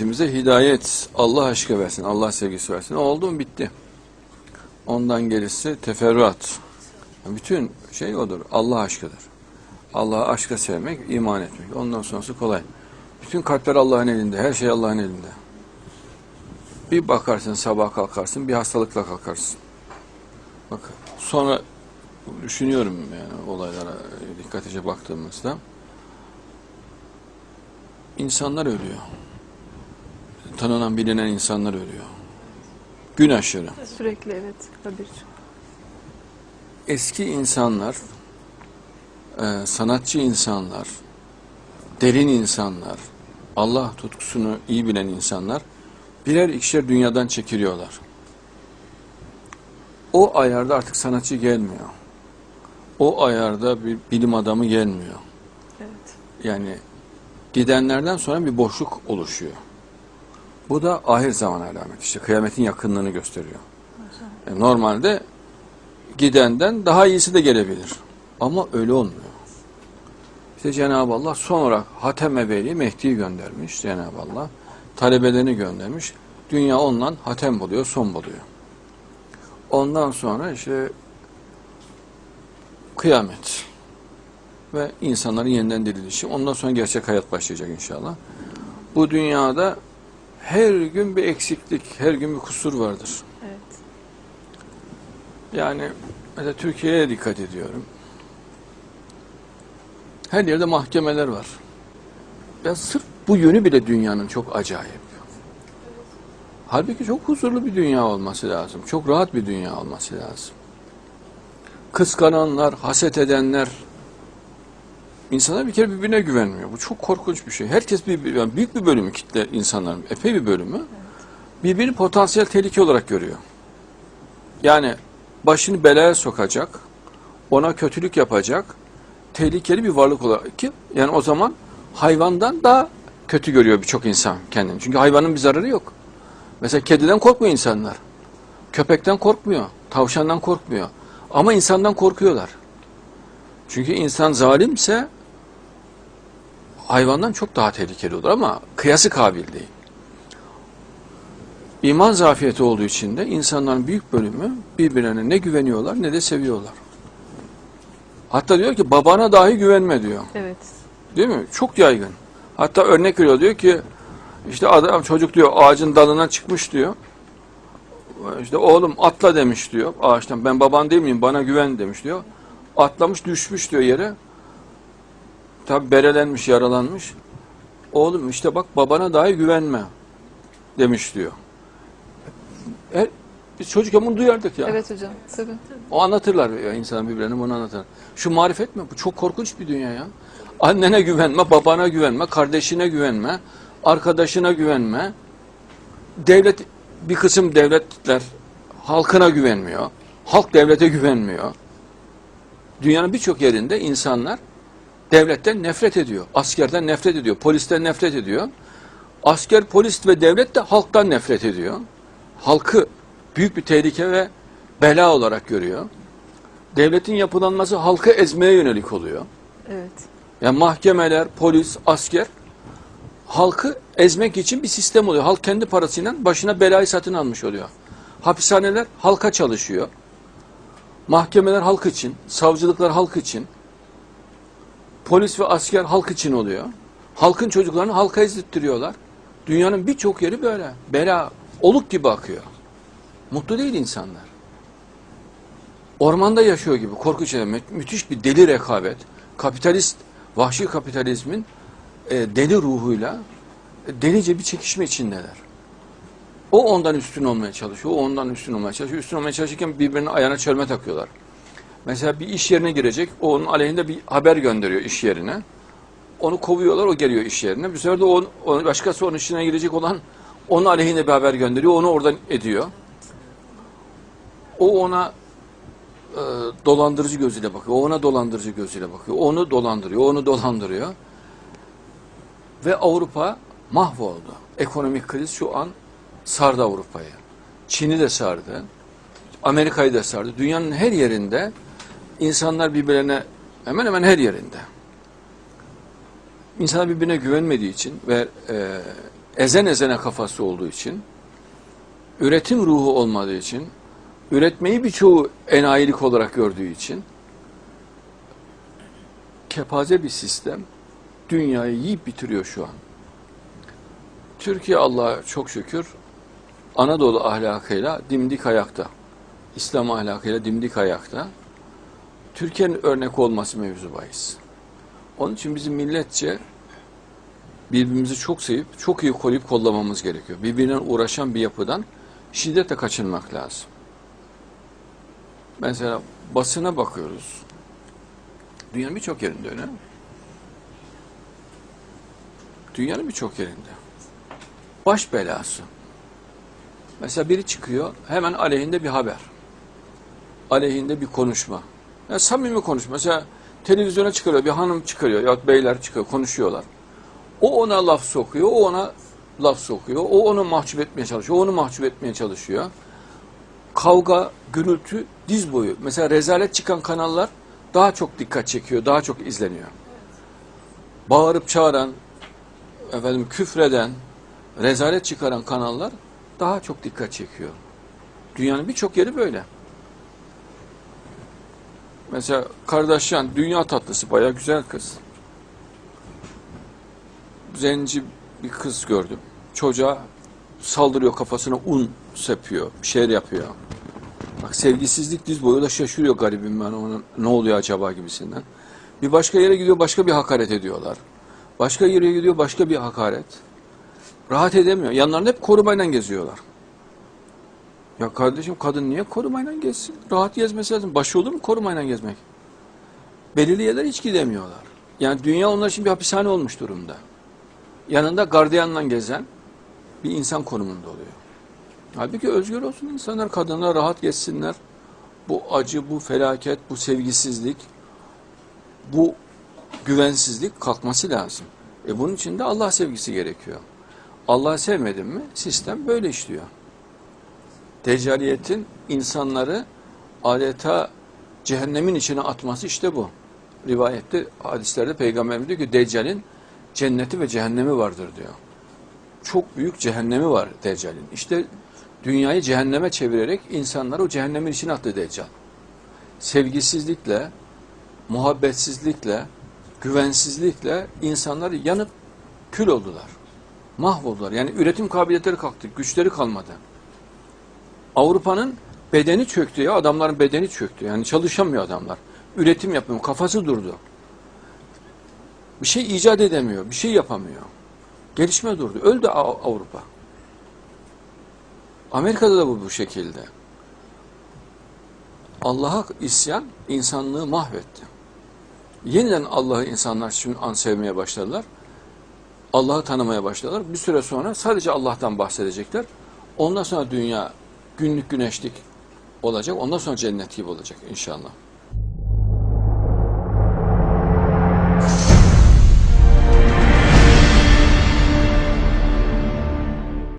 Bize hidayet, Allah aşkı versin, Allah sevgisi versin. Oldu mu bitti. Ondan gerisi teferruat. Bütün şey odur, Allah aşkıdır. Allah'a aşka sevmek, iman etmek. Ondan sonrası kolay. Bütün kalpler Allah'ın elinde, her şey Allah'ın elinde. Bir bakarsın sabah kalkarsın, bir hastalıkla kalkarsın. Bak sonra düşünüyorum yani olaylara dikkatlice baktığımızda insanlar ölüyor tanınan bilinen insanlar ölüyor. Gün aşırı. Sürekli evet haber. Eski insanlar, e, sanatçı insanlar, derin insanlar, Allah tutkusunu iyi bilen insanlar birer ikişer dünyadan çekiliyorlar. O ayarda artık sanatçı gelmiyor. O ayarda bir bilim adamı gelmiyor. Evet. Yani gidenlerden sonra bir boşluk oluşuyor. Bu da ahir zaman alamet. İşte kıyametin yakınlığını gösteriyor. E, normalde gidenden daha iyisi de gelebilir. Ama öyle olmuyor. İşte Cenab-ı Allah son olarak Hatem Veli Mehdi'yi göndermiş Cenab-ı Allah. Talebelerini göndermiş. Dünya ondan hatem buluyor, son buluyor. Ondan sonra işte kıyamet ve insanların yeniden dirilişi. Ondan sonra gerçek hayat başlayacak inşallah. Bu dünyada her gün bir eksiklik, her gün bir kusur vardır. Evet. Yani mesela Türkiye'ye dikkat ediyorum. Her yerde mahkemeler var. Ya sırf bu yönü bile dünyanın çok acayip. Halbuki çok huzurlu bir dünya olması lazım. Çok rahat bir dünya olması lazım. Kıskananlar, haset edenler, insanlar bir kere birbirine güvenmiyor. Bu çok korkunç bir şey. Herkes bir, yani büyük bir bölümü kitle insanların, epey bir bölümü birbirini potansiyel tehlike olarak görüyor. Yani başını belaya sokacak, ona kötülük yapacak, tehlikeli bir varlık olarak ki yani o zaman hayvandan daha kötü görüyor birçok insan kendini. Çünkü hayvanın bir zararı yok. Mesela kediden korkmuyor insanlar. Köpekten korkmuyor, tavşandan korkmuyor. Ama insandan korkuyorlar. Çünkü insan zalimse hayvandan çok daha tehlikeli olur ama kıyası kabil değil. İman zafiyeti olduğu için de insanların büyük bölümü birbirlerine ne güveniyorlar ne de seviyorlar. Hatta diyor ki babana dahi güvenme diyor. Evet. Değil mi? Çok yaygın. Hatta örnek veriyor diyor ki işte adam çocuk diyor ağacın dalına çıkmış diyor. İşte oğlum atla demiş diyor ağaçtan. Ben baban değil miyim bana güven demiş diyor. Atlamış düşmüş diyor yere. Tabi berelenmiş yaralanmış. Oğlum işte bak babana dahi güvenme demiş diyor. E, biz çocukken bunu duyardık ya. Evet hocam. Tabii. O anlatırlar ya insan birbirlerine bunu anlatırlar. Şu marifet mi? Bu çok korkunç bir dünya ya. Annene güvenme, babana güvenme, kardeşine güvenme, arkadaşına güvenme. Devlet, bir kısım devletler halkına güvenmiyor. Halk devlete güvenmiyor. Dünyanın birçok yerinde insanlar devletten nefret ediyor. Askerden nefret ediyor. Polisten nefret ediyor. Asker, polis ve devlet de halktan nefret ediyor. Halkı büyük bir tehlike ve bela olarak görüyor. Devletin yapılanması halkı ezmeye yönelik oluyor. Evet. Yani mahkemeler, polis, asker halkı ezmek için bir sistem oluyor. Halk kendi parasıyla başına belayı satın almış oluyor. Hapishaneler halka çalışıyor. Mahkemeler halk için, savcılıklar halk için, polis ve asker halk için oluyor. Halkın çocuklarını halka ezdirtiyorlar. Dünyanın birçok yeri böyle. Bela, oluk gibi akıyor. Mutlu değil insanlar. Ormanda yaşıyor gibi korkunç şey. Mü- müthiş bir deli rekabet. Kapitalist, vahşi kapitalizmin e, deli ruhuyla e, delice bir çekişme içindeler. O ondan üstün olmaya çalışıyor, o ondan üstün olmaya çalışıyor. Üstün olmaya çalışırken birbirinin ayağına çelme takıyorlar. Mesela bir iş yerine girecek, o onun aleyhinde bir haber gönderiyor iş yerine. Onu kovuyorlar, o geliyor iş yerine. Bir sefer de o, o- başkası onun işine girecek olan onun aleyhine bir haber gönderiyor, onu oradan ediyor. O ona e, dolandırıcı gözüyle bakıyor. Ona dolandırıcı gözüyle bakıyor. Onu dolandırıyor, onu dolandırıyor. Ve Avrupa mahvoldu. Ekonomik kriz şu an sardı Avrupa'yı. Çin'i de sardı. Amerika'yı da sardı. Dünyanın her yerinde insanlar birbirlerine hemen hemen her yerinde. İnsanlar birbirine güvenmediği için ve e, ezen ezene kafası olduğu için, üretim ruhu olmadığı için, üretmeyi birçoğu enayilik olarak gördüğü için, kepaze bir sistem dünyayı yiyip bitiriyor şu an. Türkiye Allah'a çok şükür Anadolu ahlakıyla dimdik ayakta. İslam ahlakıyla dimdik ayakta. Türkiye'nin örnek olması mevzu bahis. Onun için bizim milletçe birbirimizi çok sevip çok iyi koruyup kollamamız gerekiyor. Birbirine uğraşan bir yapıdan şiddetle kaçınmak lazım. Mesela basına bakıyoruz. Dünyanın birçok yerinde öyle. Dünyanın birçok yerinde. Baş belası. Mesela biri çıkıyor hemen aleyhinde bir haber. Aleyhinde bir konuşma. Yani samimi konuşma. Mesela televizyona çıkarıyor bir hanım çıkarıyor ya beyler çıkıyor konuşuyorlar. O ona laf sokuyor, o ona laf sokuyor, o onu mahcup etmeye çalışıyor, o onu mahcup etmeye çalışıyor. Kavga, gürültü diz boyu. Mesela rezalet çıkan kanallar daha çok dikkat çekiyor, daha çok izleniyor. Bağırıp çağıran, efendim küfreden, rezalet çıkaran kanallar daha çok dikkat çekiyor. Dünyanın birçok yeri böyle. Mesela Kardashian dünya tatlısı bayağı güzel kız. Zenci bir kız gördüm. Çocuğa saldırıyor kafasına un sepiyor, bir şeyler yapıyor. Bak sevgisizlik diz boyu da şaşırıyor garibim ben ona ne oluyor acaba gibisinden. Bir başka yere gidiyor başka bir hakaret ediyorlar. Başka yere gidiyor başka bir hakaret. Rahat edemiyor. Yanlarında hep korumayla geziyorlar. Ya kardeşim kadın niye korumayla gezsin? Rahat gezmesi lazım. Başı olur mu korumayla gezmek? Belirli yerlere hiç gidemiyorlar. Yani dünya onlar için bir hapishane olmuş durumda. Yanında gardiyanla gezen bir insan konumunda oluyor. Halbuki özgür olsun insanlar, kadınlar rahat geçsinler. Bu acı, bu felaket, bu sevgisizlik, bu güvensizlik kalkması lazım. E bunun için de Allah sevgisi gerekiyor. Allah'ı sevmedin mi sistem böyle işliyor. Deccaliyetin insanları adeta cehennemin içine atması işte bu. Rivayette, hadislerde Peygamberimiz diyor ki Deccal'in cenneti ve cehennemi vardır diyor. Çok büyük cehennemi var Deccal'in. İşte dünyayı cehenneme çevirerek insanları o cehennemin içine attı Deccal. Sevgisizlikle, muhabbetsizlikle, güvensizlikle insanlar yanıp kül oldular. Mahvoldular. Yani üretim kabiliyetleri kalktı, güçleri kalmadı. Avrupa'nın bedeni çöktü ya, adamların bedeni çöktü. Yani çalışamıyor adamlar. Üretim yapmıyor, kafası durdu. Bir şey icat edemiyor, bir şey yapamıyor. Gelişme durdu. Öldü Av- Avrupa. Amerika'da da bu bu şekilde. Allah'a isyan insanlığı mahvetti. Yeniden Allah'ı insanlar şimdi an sevmeye başladılar. Allah'ı tanımaya başladılar. Bir süre sonra sadece Allah'tan bahsedecekler. Ondan sonra dünya günlük güneşlik olacak. Ondan sonra cennet gibi olacak inşallah.